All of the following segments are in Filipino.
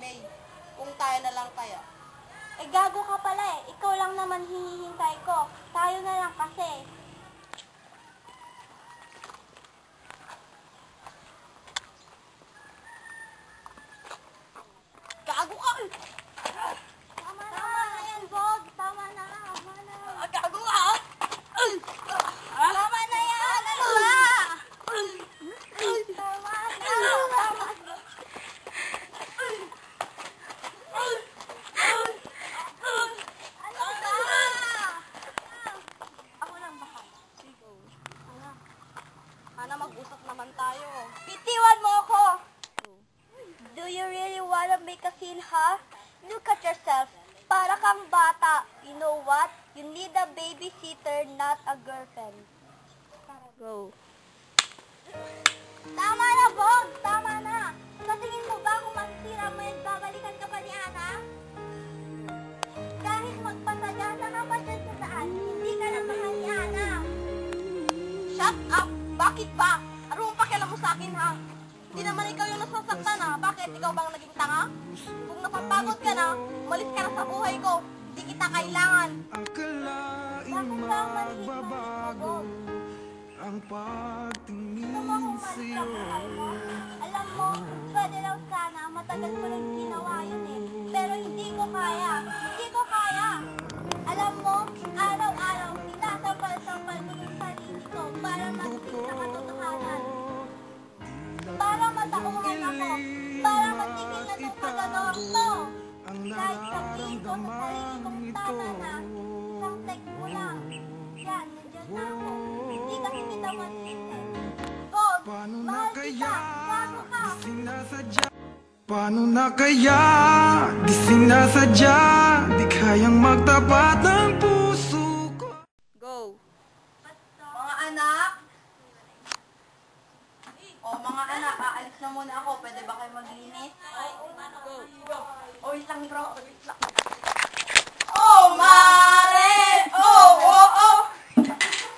May, kung tayo na lang kaya. Eh, gago ka pala eh. Ikaw lang naman hinihintay ko. Tayo na lang kasi. Gago ka! Tama na, tama na yan, Bog. Tama na, tama na. Ah, Gago ka! Tama na yan, ano ba? Tama na, tama na. Ano ba? Ako lang baka. Ano? Sana mag-usap naman tayo. Bitiwan mo ako! Do you really wanna make a scene, huh? Look at yourself. Para kang bata. You know what? You need a babysitter, not a girlfriend. Go. Akin, ha? Hindi naman ikaw yung nasasaktan, ha? Bakit? Ikaw bang naging tanga? Kung napapagod ka na, umalis ka na sa buhay ko. Hindi kita kailangan. Bakit ba ang manhid mo, magbabago Bog? ang Gusto pagtingin sa'yo paganoong to. Ang Kahit sabihin ko sa sarili kong tama ito na, isang text mo lang. Yan, nandiyan na ako. Hindi kasi kita. God, mahal ka. sinasadya Paano na kaya di sinasadya Di kayang magtapat ng puso na muna ako. Pwede ba kayo maglinis? Go. O, wait lang, bro. Wait lang. Oh, mare! Oh, oh, oh!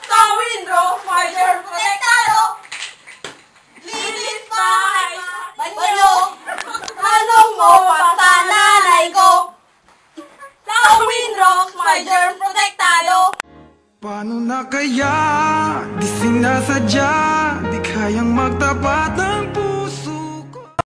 Sa window, fire, protektado! Linis bahay! Banyo! Tanong mo pa sa nanay ko! Sa window, fire, protektado! Paano na kaya di sinasadya Di kayang magtapat